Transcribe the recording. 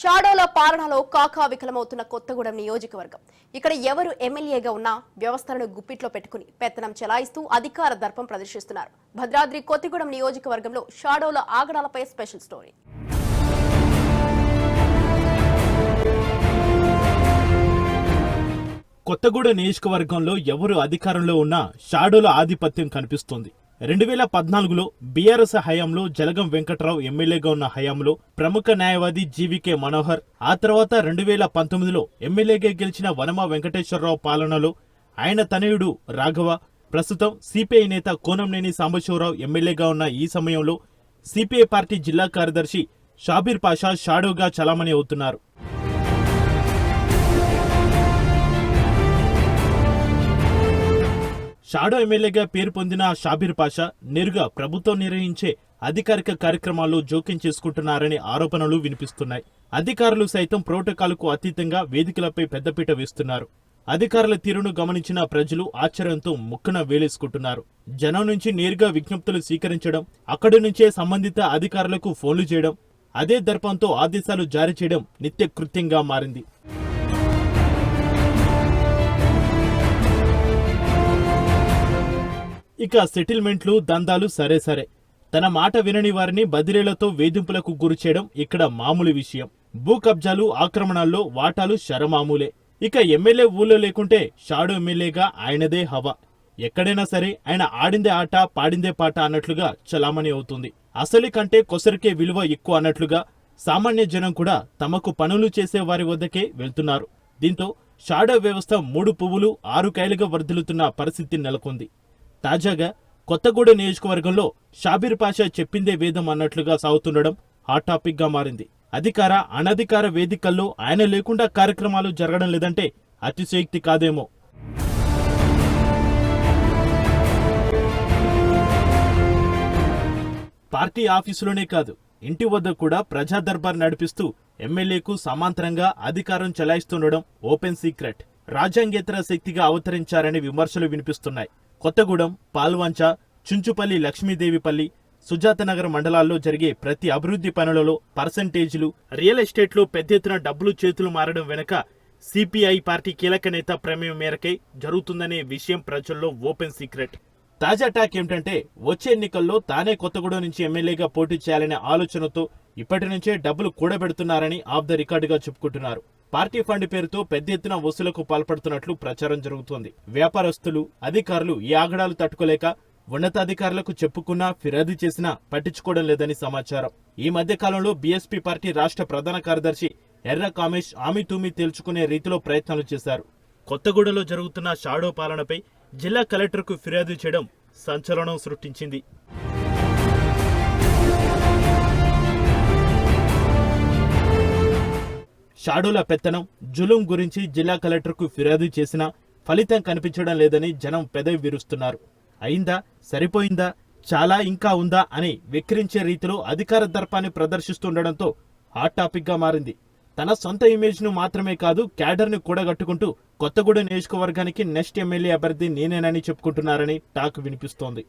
షాడోల పాలనలో కాకా వికలమవుతున్న కొత్తగూడెం నియోజకవర్గం. ఇక్కడ ఎవరు ఎమ్మెల్యేగా ఉన్నా వ్యవస్థలను గుప్పిట్లో పెట్టుకుని పెత్తనం చెలాయిస్తూ అధికార దర్పం ప్రదర్శిస్తున్నారు. భద్రాద్రి కొత్తగూడెం నియోజకవర్గంలో షాడోల ఆగడాలపై స్పెషల్ స్టోరీ. కొత్తగూడెం నియోజకవర్గంలో ఎవరు అధికారంలో ఉన్నా షాడోల ఆధిపత్యం కనిపిస్తోంది. రెండు వేల పద్నాలుగులో బీఆర్ఎస్ హయాంలో జలగం వెంకట్రావు ఎమ్మెల్యేగా ఉన్న హయాంలో ప్రముఖ న్యాయవాది జీవికే మనోహర్ ఆ తర్వాత రెండు వేల పంతొమ్మిదిలో ఎమ్మెల్యేగా గెలిచిన వనమ వెంకటేశ్వరరావు పాలనలో ఆయన తనయుడు రాఘవ ప్రస్తుతం సిపిఐ నేత కోనంనేని సాంబశివరావు ఎమ్మెల్యేగా ఉన్న ఈ సమయంలో సిపిఐ పార్టీ జిల్లా కార్యదర్శి షాబీర్ పాషా షాడోగా చలామణి అవుతున్నారు. షాడో ఎమ్మెల్యేగా పేరు పొందిన షాబీర్ పాషా నేరుగా ప్రభుత్వం నిర్వహించే అధికారిక కార్యక్రమాల్లో జోక్యం చేసుకుంటున్నారనే ఆరోపణలు వినిపిస్తున్నాయి. అధికారులు సైతం ప్రోటోకాల్కు అతీతంగా వేదికలపై పెద్దపీట వేస్తున్నారు. అధికారుల తీరును గమనించిన ప్రజలు ఆశ్చర్యంతో ముక్కున వేలేసుకుంటున్నారు. జనం నుంచి నేరుగా విజ్ఞప్తులు స్వీకరించడం అక్కడి నుంచే సంబంధిత అధికారులకు ఫోన్లు చేయడం అదే దర్పంతో ఆదేశాలు జారీ చేయడం నిత్య కృత్యంగా మారింది. ఇక సెటిల్మెంట్లు దందాలు సరే సరే. తన మాట వినని వారిని బదిలీలతో వేధింపులకు గురి చేయడం ఇక్కడ మామూలు విషయం. భూ కబ్జాలు ఆక్రమణాల్లో వాటాలు శరమామూలే. ఇక ఎమ్మెల్యే ఊళ్ళో లేకుంటే షాడో ఎమ్మెల్యేగా ఆయనదే హవా. ఎక్కడైనా సరే ఆయన ఆడిందే ఆట పాడిందే పాట అన్నట్లుగా చలామణి అవుతుంది. అసలు కంటే కొసరికే విలువ ఎక్కువ అన్నట్లుగా సామాన్య జనం కూడా తమకు పనులు చేసే వారి వద్దకే వెళ్తున్నారు. దీంతో షాడో వ్యవస్థ మూడు పువ్వులు ఆరు కాయలుగా వర్ధిల్లుతున్న పరిస్థితి నెలకొంది. తాజాగా కొత్తగూడ నియోజకవర్గంలో షాబీర్ పాషా చెప్పిందే వేదం అన్నట్లుగా సాగుతుండడం హాట్ టాపిక్గా మారింది. అధికార అనధికార వేదికల్లో ఆయన లేకుండా కార్యక్రమాలు జరగడం లేదంటే అతిశయోక్తి కాదేమో. పార్టీ ఆఫీసులోనే కాదు ఇంటి వద్ద కూడా ప్రజా దర్బార్ నడిపిస్తూ ఎమ్మెల్యేకు సమాంతరంగా అధికారం చెలాయిస్తుండడం ఓపెన్ సీక్రెట్. రాజ్యాంగేతర శక్తిగా అవతరించారనే విమర్శలు వినిపిస్తున్నాయి. కొత్తగూడెం పాల్వంచ చుంచుపల్లి లక్ష్మీదేవిపల్లి సుజాతనగర్ మండలాల్లో జరిగే ప్రతి అభివృద్ధి పనులలో పర్సంటేజీలు రియల్ ఎస్టేట్లో పెద్ద ఎత్తున డబ్బులు చేతులు మారడం వెనుక సిపిఐ పార్టీ కీలక నేత ప్రమేయం మేరకే జరుగుతుందనే విషయం ప్రజల్లో ఓపెన్ సీక్రెట్. తాజా టాక్ ఏమిటంటే వచ్చే ఎన్నికల్లో తానే కొత్తగూడెం నుంచి ఎమ్మెల్యేగా పోటీ చేయాలనే ఆలోచనతో ఇప్పటి నుంచే డబ్బులు కూడబెడుతున్నారని ఆఫ్ ద రికార్డుగా చెప్పుకుంటున్నారు. పార్టీ ఫండ్ పేరుతో పెద్ద ఎత్తున వసూలకు పాల్పడుతున్నట్లు ప్రచారం జరుగుతోంది. వ్యాపారస్తులు అధికారులు ఈ ఆగడాలు తట్టుకోలేక ఉన్నతాధికారులకు చెప్పుకున్నా ఫిర్యాదు చేసినా పట్టించుకోవడం లేదని సమాచారం. ఈ మధ్య కాలంలో బీఎస్పీ పార్టీ రాష్ట్ర ప్రధాన కార్యదర్శి ఎర్ర కామేష్ ఆమి తూమి తేల్చుకునే రీతిలో ప్రయత్నాలు చేశారు. కొత్తగూడలో జరుగుతున్న షాడో పాలనపై జిల్లా కలెక్టర్కు ఫిర్యాదు చేయడం సంచలనం సృష్టించింది. షాడోల పెత్తనం జులుం గురించి జిల్లా కలెక్టర్కు ఫిర్యాదు చేసినా ఫలితం కనిపించడం లేదని జనం పెదవి విరుస్తున్నారు. అయిందా? సరిపోయిందా? చాలా ఇంకా ఉందా? అని వెక్కిరించే రీతిలో అధికార దర్పాన్ని ప్రదర్శిస్తుండటంతో హాట్ టాపిక్గా మారింది. తన సొంత ఇమేజ్ను మాత్రమే కాదు క్యాడర్ని కూడగట్టుకుంటూ కొత్తగూడెం నియోజకవర్గానికి నెక్స్ట్ ఎమ్మెల్యే అభ్యర్థి నేనేనని చెప్పుకుంటున్నారని టాక్ వినిపిస్తోంది.